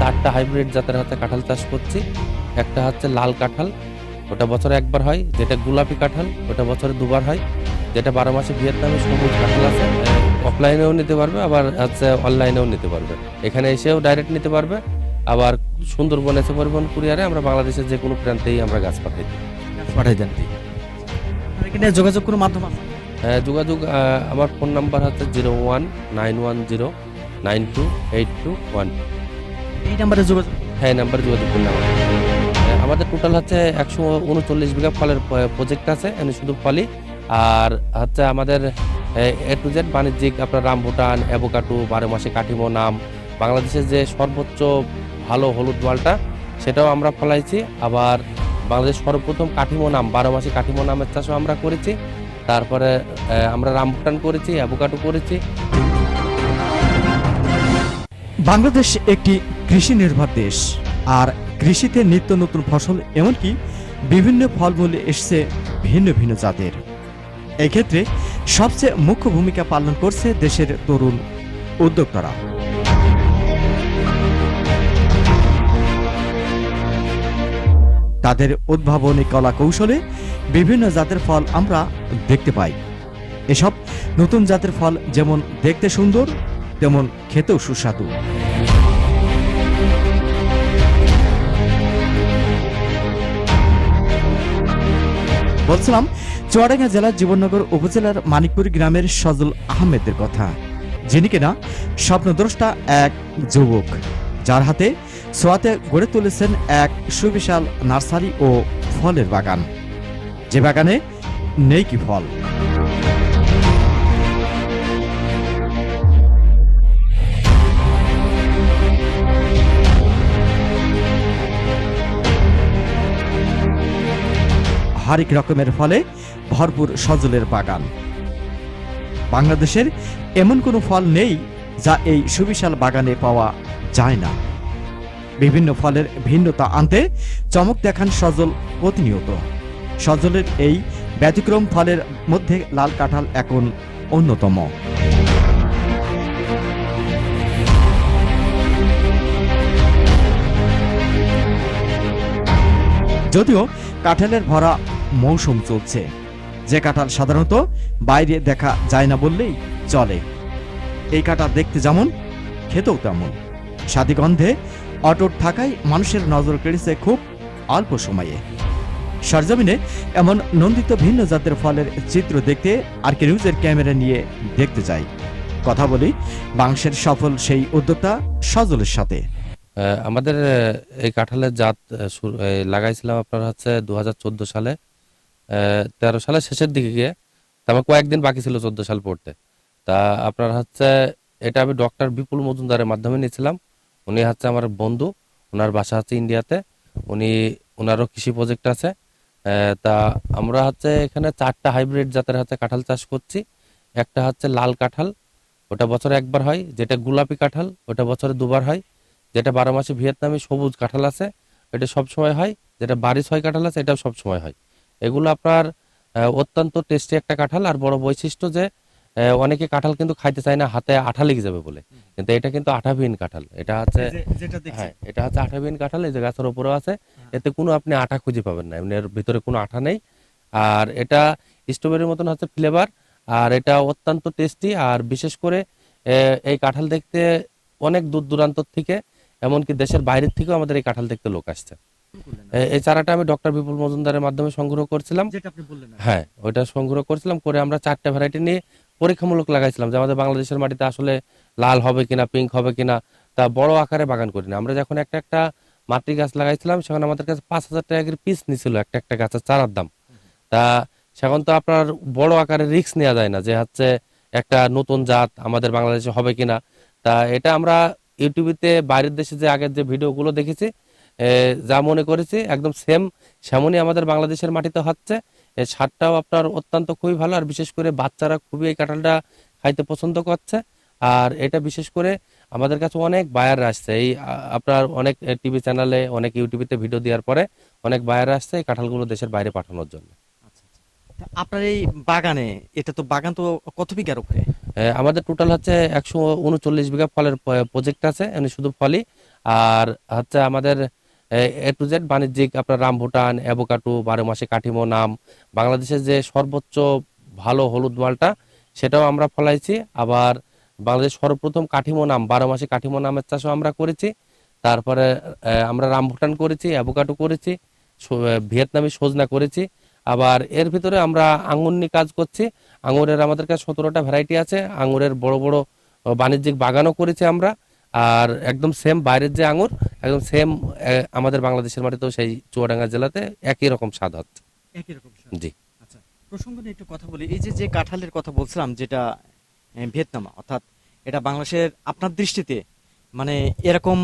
চারটা হাইব্রিড জাতের হচ্ছে কাঁঠাল চাষ করছি। একটা হচ্ছে লাল কাঁঠাল ওটা বছরে একবার হয়। যেটা গোলাপি কাঁঠাল ওটা বছরে দুবার হয়। যেটা বারো মাসে ভিয়েতনামে সবুজ কাঁঠাল আছে অফলাইনেও নিতে পারবে আবার হচ্ছে অনলাইনেও নিতে পারবে। এখানে এসেও ডাইরেক্ট নিতে পারবে। আবার সুন্দরবন এসে পরিবহন কুরিয়ারে আমরা বাংলাদেশের যে কোনো প্রান্তেই আমরা গাছ পাঠাই দিই। পাঠাই দেন। এখানে যোগাযোগ কোনো মাধ্যম আছে? আহ, যোগাযোগ আমার ফোন নাম্বার হচ্ছে zero one nine one zero nine two eight two one এই নাম্বারে যোগাযোগ হ্যাঁ নাম্বার যোগাযোগ করলে আমার আমাদের টোটাল হচ্ছে একশো উনচল্লিশ বিঘা ফলের প্রজেক্ট আছে শুধু ফলই। আর হচ্ছে আমাদের, এ টু জেড বাণিজ্যিক আপনার রামভুটান অ্যাভোকাটু বারো মাসে কাঠিমো নাম, বাংলাদেশের যে সর্বোচ্চ ভালো হলুদ মালটা সেটাও আমরা ফলাইছি। আবার বাংলাদেশ সর্বপ্রথম কাঠিমো নাম, বারো মাসে কাঠিমো নামের চাষও আমরা করেছি। তারপরে আমরা রামভুটান করেছি অ্যাভোকাটু করেছি। বাংলাদেশ একটি কৃষি নির্ভর দেশ। আর কৃষিতে নিত্য নতুন ফসল এমনকি বিভিন্ন ফলমূল এসছে ভিন্ন ভিন্ন জাতের। এক্ষেত্রে সবচেয়ে মুখ্য ভূমিকা পালন করছে দেশের তরুণ উদ্যোক্তারা। তাদের উদ্ভাবনী কলা কৌশলে বিভিন্ন জাতের ফল আমরা দেখতে পাই। এসব নতুন জাতের ফল যেমন দেখতে সুন্দর, তেমন খেতেও সুস্বাদু। বলছিলাম, চুয়াডাঙ্গা জেলার জীবননগর উপজেলার মানিকপুর গ্রামের সজল আহমেদের কথা। যিনি কিনা স্বপ্নদ্রষ্টা এক যুবক, যার হাতে সোয়াতে গড়ে তুলেছেন এক সুবিশাল নার্সারি ও ফলের বাগান। যে বাগানে নেই কি ফল? হরেক রকমের ফলে ভরপুর সজলের বাগান। বাংলাদেশের এমন কোনো ফল নেই যা এই সুবিশাল বাগানে পাওয়া যায় না। বিভিন্ন ফলের ভিন্নতা আনতে চমক দেখান সজল প্রতিনিয়ত। সজলের এই ব্যতিক্রম ফলের মধ্যে লাল কাঁঠাল এখন অন্যতম। যদিও কাঁঠালের ভরা মৌসুম চলছে। যে কাঁঠাল সাধারণত বাইরে দেখা যায় না বললেই চলে। এই কাঁঠাল দেখতে যেমন, খেতেও তেমন। স্বাদিগন্ধে অটুট থাকায় মানুষের নজর কেড়েছে খুব অল্প সময়ে। সরজমিনে এমন নন্দিত ভিন্ন জাতের ফলের চিত্র দেখতে আর কে নিউজের ক্যামেরা নিয়ে দেখতে যাই কথা বলি বাংশের সফল সেই উদ্যোক্তা সজলের সাথে। আমাদের এই কাঁঠালের জাত লাগাইছিলাম আপনার হচ্ছে দু হাজার চোদ্দ সালে। তেরো সালের শেষের দিকে গিয়ে, তা আমার কয়েকদিন বাকি ছিল চোদ্দ সাল পড়তে। তা আপনার হচ্ছে, এটা আমি ডক্টর বিপুল মজুমদারের মাধ্যমে নিয়েছিলাম। উনি হচ্ছে আমার বন্ধু ওনার বাসা হচ্ছে ইন্ডিয়াতে। উনি ওনারও কৃষি প্রজেক্ট আছে। তা আমরা হচ্ছে এখানে চারটা হাইব্রিড জাতের হচ্ছে কাঁঠাল চাষ করছি। একটা হচ্ছে লাল কাঁঠাল, ওটা বছরে একবার হয়। যেটা গোলাপি কাঁঠাল, ওটা বছরে দুবার হয়। যেটা বারো মাসে ভিয়েতনামে সবুজ কাঁঠাল আছে, এটা সব সময় হয়। যেটা বাড়ি ছয় কাঁঠাল আছে, এটাও সব সময় হয়। এগুলো আপনার অত্যন্ত টেস্টি একটা কাঁঠাল। আর বড় বৈশিষ্ট্য যে অনেকে কাঁঠাল কিন্তু খাইতে চায় না হাতে আঠা লেগে যাবে বলে। কিন্তু এটা কিন্তু আঠাবিহীন কাঁঠাল। এটা হচ্ছে হ্যাঁ এটা হচ্ছে আঠাবিহীন কাঁঠাল। এই যে গাছের উপরেও আছে। এতে কোনো আপনি আঠা খুঁজে পাবেন না। এমনি এর ভিতরে কোনো আঠা নেই। আর এটা স্ট্রবেরির মতন হচ্ছে ফ্লেভার আর এটা অত্যন্ত টেস্টি আর বিশেষ করে আহ, এই কাঁঠাল দেখতে অনেক দূর দূরান্ত থেকে এমনকি দেশের বাইরের থেকেও আমাদের এই কাঁঠাল দেখতে লোক আসছে। এই চারাটা আমি ডক্টর বিপুল মজুমদারের মাধ্যমে সংগ্রহ করছিলাম। হ্যাঁ ওইটা সংগ্রহ করছিলাম করে আমরা চারটা ভ্যারাইটি নিয়ে পরীক্ষামূলক লাগাইছিলাম যে আমাদের বাংলাদেশের মাটিতে আসলে লাল হবে কিনা পিঙ্ক হবে কিনা তা বড় আকারে বাগান করি না আমরা যখন একটা একটা মাতৃ গাছ লাগাইছিলাম সেখানে আমাদের কাছে পাঁচ হাজার টাকা পিস নিছিল একটা একটা গাছের চারার দাম। তা সেখন তো আপনার বড় আকারে রিস্ক নেওয়া যায় না যে হচ্ছে একটা নতুন জাত আমাদের বাংলাদেশে হবে কিনা। তা এটা আমরা ইউটিউবেতে বাইরের দেশে যে আগের যে ভিডিওগুলো দেখেছি যা মনে করেছি একদম সেম সেমনই আমাদের বাংলাদেশের মাটিতে হচ্ছে। সারটাও আপনার অত্যন্ত খুবই ভালো আর বিশেষ করে বাচ্চারা খুবই এই কাঁঠালটা খাইতে পছন্দ করছে। আর এটা বিশেষ করে আমাদের কাছে অনেক বায়ার আসছে। এই আপনার অনেক টিভি চ্যানেলে অনেক ইউটিউবেতে ভিডিও দেওয়ার পরে অনেক বায়ার আসছে এই কাঁঠালগুলো দেশের বাইরে পাঠানোর জন্য। আপনার এই বাগানে এটা তো বাগান তো কত বিঘার উপরে? আমাদের টোটাল হচ্ছে একশো উনচল্লিশ বিঘা ফলের প্রজেক্ট আছে শুধু ফলই। আর হচ্ছে আমাদের এ টু জেড বাণিজ্যিক আপনার রামভুটান অ্যাভোকাটো বারো মাসে কাঠিমো নাম, বাংলাদেশের যে সর্বোচ্চ ভালো হলুদ মালটা, সেটাও আমরা ফলাইছি। আবার বাংলাদেশ সর্বপ্রথম কাঠিমো নাম, বারো মাসে কাঠিমো নামের চাষও আমরা করেছি। তারপরে আমরা রামভুটান করেছি অ্যাভোকাটো করেছি ভিয়েতনামি সজনা করেছি। আবার এর ভিতরে আমরা আঙুর নিয়ে কাজ করছি। আঙুরের আমাদের কাছে সতেরোটা ভ্যারাইটি আছে। আঙুরের বড় বড় বাণিজ্যিক বাগানও করেছি আমরা। আর একদম সেম বাইরের যে আঙুর একদম সেম আমাদের বাংলাদেশের মাটিতেও সেই চুয়াডাঙ্গা জেলাতে একই রকম স্বাদ হচ্ছে একই রকম জি। আচ্ছা প্রসঙ্গ নিয়ে একটু কথা বলি। এই যে যে কাঁঠালের কথা বলছিলাম যেটা ভিয়েতনাম অর্থাৎ এটা বাংলাদেশের আপনার দৃষ্টিতে মানে এরকম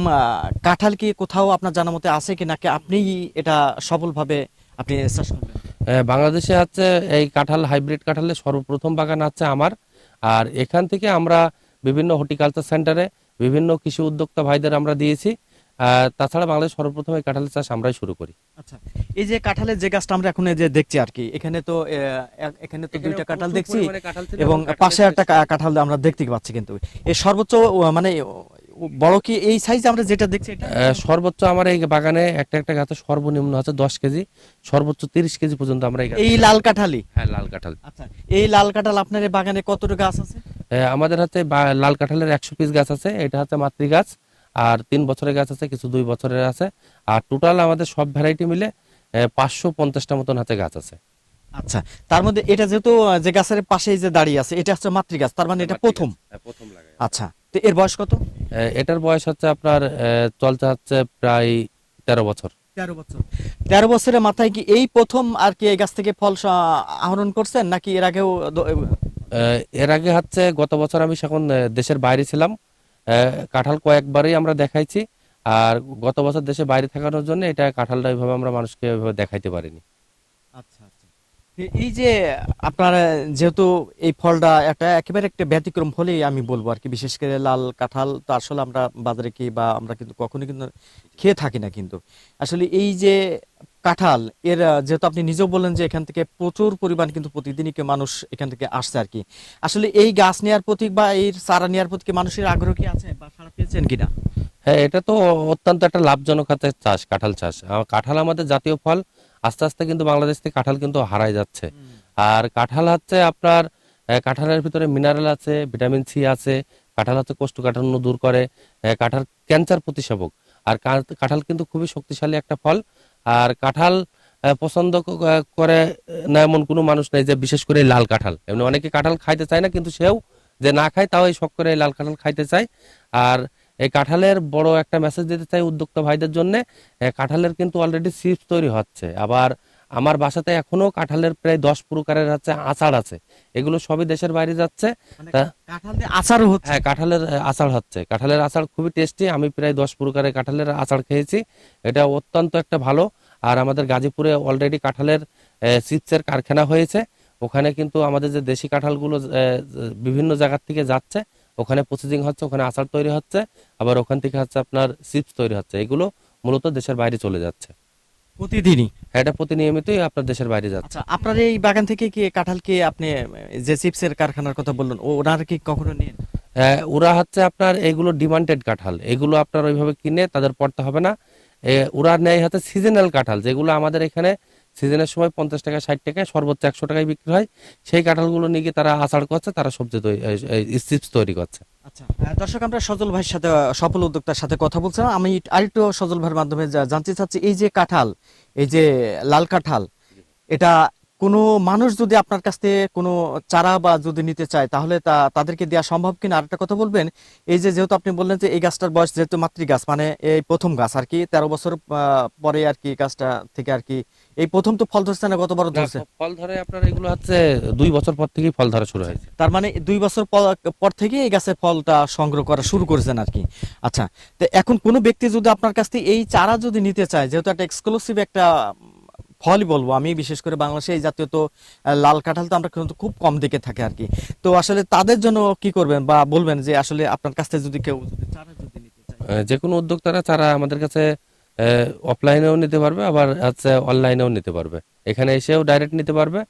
কাঁঠাল কি কোথাও আপনার জানা মতে আছে কি নাকি আপনি এটা সফলভাবে আপনি চাষ করবেন বাংলাদেশে হচ্ছে এই কাঁঠাল হাইব্রিড কাঁঠালের সর্বপ্রথম বাগান আছে আমার। আর এখান থেকে আমরা বিভিন্ন হর্টিকালচার সেন্টারে বিভিন্ন কৃষি উদ্যোক্তা ভাইদের আমরা দিয়েছি। তাছাড়া বাংলাদেশ সর্বপ্রথম এই কাঁঠালের চাষ আমরাই শুরু করি। আচ্ছা এই যে কাঁঠালের যে গাছটা আমরা এখন এই যে দেখছি আর কি এখানে তো এখানে তো দুইটা কাঁঠাল দেখছি এবং পাশে একটা কাঁঠাল আমরা দেখতে পাচ্ছি কিন্তু। এই সর্বোচ্চ মানে বড় কি এই সাইজ আমরা যেটা দেখছি সর্বোচ্চ আমার এই বাগানে একটা একটা গাছে সর্বনিম্ন হচ্ছে দশ কেজি সর্বোচ্চ তিরিশ কেজি পর্যন্ত আমরা এই লাল কাঁঠালি হ্যাঁ লাল কাঁঠাল। আচ্ছা এই লাল কাঁঠাল আপনার এই বাগানে কতটা গাছ আছে? আমাদের হাতে লাল কাঁঠালের একশো পিস গাছ আছে এটা হচ্ছে মাতৃ গাছ আর তিন বছরের গাছ আছে কিছু দুই বছরের আছে আর টোটাল আমাদের সব ভ্যারাইটি মিলে পাঁচশো পঞ্চাশটা মতন হাতে গাছ আছে। আচ্ছা তার মধ্যে এটা যেহেতু যে গাছের পাশেই যে দাঁড়িয়ে আছে এটা হচ্ছে মাতৃ গাছ তার মানে এটা প্রথম? প্রথম লাগাই আচ্ছা তো এর বয়স কত? এটার বয়স হচ্ছে আপনার চলছে হচ্ছে প্রায় তেরো বছর। তেরো বছর। তেরো বছরের মাথায় কি এই প্রথম আর কি এই গাছ থেকে ফল আহরণ করছেন নাকি এর আগেও এর আগে হচ্ছে গত বছর আমি এখন দেশের বাইরে ছিলাম। কাঁঠাল কয়েকবারই আমরা দেখাইছি। আর গত বছর দেশে বাইরে থাকানোর জন্য এটা কাঁঠালটা এইভাবে আমরা মানুষকে ওইভাবে দেখাইতে পারিনি। আচ্ছা আচ্ছা। এই যে আপনার যেহেতু এই ফলটা একটা একেবারে একটা ব্যতিক্রম ফলেই আমি বলব আর কি। বিশেষ করে লাল কাঁঠাল তো আসলে আমরা বাজারে কি বা আমরা কিন্তু কখনোই কিন্তু খেয়ে থাকি না কিন্তু। আসলে এই যে কাঁঠাল এর যেহেতু আপনি নিজেও বললেন যে এখান থেকে প্রচুর পরিমাণ কিন্তু প্রতিদিনই মানুষ এখান থেকে আসছে আর কি। আসলে এই গাছ নেওয়ার প্রতি বা এই চারা নেওয়ার প্রতি মানুষের আগ্রহ কি আছে বা সারা পেয়েছেন কিনা? হ্যাঁ এটা তো অত্যন্ত একটা লাভজনক হাতে চাষ কাঁঠাল চাষ। কাঁঠাল আমাদের জাতীয় ফল আস্তে আস্তে কিন্তু বাংলাদেশ থেকে কাঁঠাল কিন্তু হারাই যাচ্ছে। আর কাঁঠাল হচ্ছে আপনার কাঁঠালের ভিতরে মিনারেল আছে ভিটামিন সি আছে কাঁঠাল হচ্ছে কোষ্ঠকাঠিন্য দূর করে। কাঁঠাল ক্যান্সার প্রতিষেধক। আর কাঁঠাল কিন্তু খুবই শক্তিশালী একটা ফল। আর কাঁঠাল পছন্দ করে না এমন কোনো মানুষ নেই যে বিশেষ করে লাল কাঁঠাল। এমনি অনেকে কাঁঠাল খাইতে চায় না, কিন্তু সেও যে না খায় তাও এই শখ করে লাল কাঁঠাল খাইতে চায়। আর এই কাঁঠালের বড় একটা মেসেজ দিতে চাই উদ্যোক্তা ভাইদের জন্য কাঁঠালের কিন্তু অলরেডি চিপস তৈরি হচ্ছে। আবার আমার বাসাতে এখনও কাঁঠালের প্রায় দশ প্রকারের হচ্ছে আচার আছে। এগুলো সবই দেশের বাইরে যাচ্ছে। মানে আচারও হচ্ছে? হ্যাঁ কাঁঠালের আচার হচ্ছে। কাঁঠালের আচার খুবই টেস্টি। আমি প্রায় দশ প্রকারের কাঁঠালের আচার খেয়েছি। এটা অত্যন্ত একটা ভালো। আর আমাদের গাজীপুরে অলরেডি কাঁঠালের চিপসের কারখানা হয়েছে। ওখানে কিন্তু আমাদের যে দেশি কাঁঠালগুলো বিভিন্ন জায়গার থেকে যাচ্ছে। ওখানে প্রসেসিং হচ্ছে ওখানে আচার তৈরি হচ্ছে। আবার ওখান থেকে হচ্ছে আপনার চিপস তৈরি হচ্ছে। এগুলো মূলত দেশের বাইরে চলে যাচ্ছে। প্রতিদিনই? এটা প্রতিনিয়মিতই আপনার দেশের বাইরে যাচ্ছে। আচ্ছা আপনার এই বাগান থেকে কি কাঁঠাল কি আপনি যে চিপসের কারখানার কথা বললেন ওনার কি কখনো নেন? ওরা হচ্ছে আপনার এগুলো ডিমান্ডেড কাঁঠাল। এগুলো আপনার ওইভাবে কিনে তাদের পড়তে হবে না। ওরা নেয় হচ্ছে সিজনাল কাঁঠাল যেগুলো আমাদের এখানে সিজনের সময় পঞ্চাশ টাকা, ষাট টাকায় সর্বোচ্চ একশো টাকায় বিক্রি হয়। সেই কাঁঠালগুলো নিয়ে তারা আচার করছে, তারা সবজি চিপস তৈরি করছে। আচ্ছা দর্শক, আমরা সজল ভাইয়ের সাথে সফল উদ্যোক্তার সাথে কথা বলছিলাম। আমি আরেকটু সজল ভাইয়ের মাধ্যমে জানতে চাচ্ছি, এই যে কাঁঠাল, এই যে লাল কাঁঠাল, এটা কোনো মানুষ যদি আপনার কাছ থেকে কোনো চারা বা যদি নিতে চায়, তাহলে তা, তাদেরকে দেওয়া সম্ভব কিনা? আরেকটা কথা বলবেন, এই যে যেহেতু আপনি বললেন যে এই গাছটার বয়স যেহেতু মাতৃ গাছ মানে এই প্রথম গাছ আর কি, তেরো বছর পরে আর কি গাছটা থেকে আর কি এই প্রথম তো ফল ধরছে না গতবার ধরছে। ফল ধরে আপনার এগুলো হচ্ছে দুই বছর পর থেকেই ফল ধরা শুরু হয়েছে। তার মানে দুই বছর পর- থেকে এই গাছের ফলটা সংগ্রহ করা শুরু করেছেন আর কি। আচ্ছা তো এখন কোনো ব্যক্তি যদি আপনার কাছ থেকে এই চারা যদি নিতে চায় যেহেতু একটা এক্সক্লুসিভ একটা ফলই বলব আমি বিশেষ করে বাংলাদেশে এই জাতীয় তো লাল কাঁঠাল তো আমরা কিন্তু খুব কম দিকে থাকে আর কি। তো আসলে তাদের জন্য কি করবেন বা বলবেন যে আসলে আপনার কাছ থেকে যদি কেউ যদি চারা যদি নিতে চায়? যে কোনো উদ্যোক্তারা চারা আমাদের কাছে অফলাইনেও নিতে পারবে আবার হচ্ছে অনলাইনেও নিতে পারবে। এখানে এসেও ডাইরেক্ট নিতে পারবে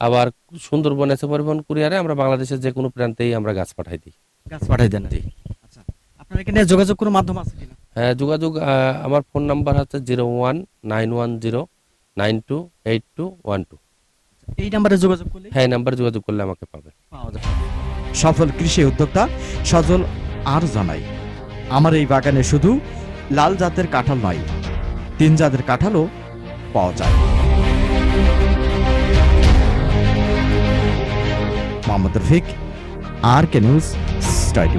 আবার সুন্দরবন এসে পরিবহন কুরিয়ারে আমরা বাংলাদেশের যে কোনো প্রান্তেই আমরা গাছ পাঠাই দিই। গাছ পাঠাই দেন। জি। আচ্ছা আপনার এখানে যোগাযোগ কোনো মাধ্যম আছে কিনা? হ্যাঁ, যোগাযোগ আমার ফোন নাম্বার হচ্ছে zero one nine one zero nine two eight two one two এই নাম্বারে যোগাযোগ করলে? হ্যাঁ নাম্বারে যোগাযোগ করলে আমাকে পাবে। পাওয়া যাবে। সফল কৃষি উদ্যোক্তা সজল আর জানাই আমার এই বাগানে শুধু লাল জাতের কাঁঠাল নয়, তিন জাতের কাঁঠালও পাওয়া যায়। Mohammad Rafiq R K news study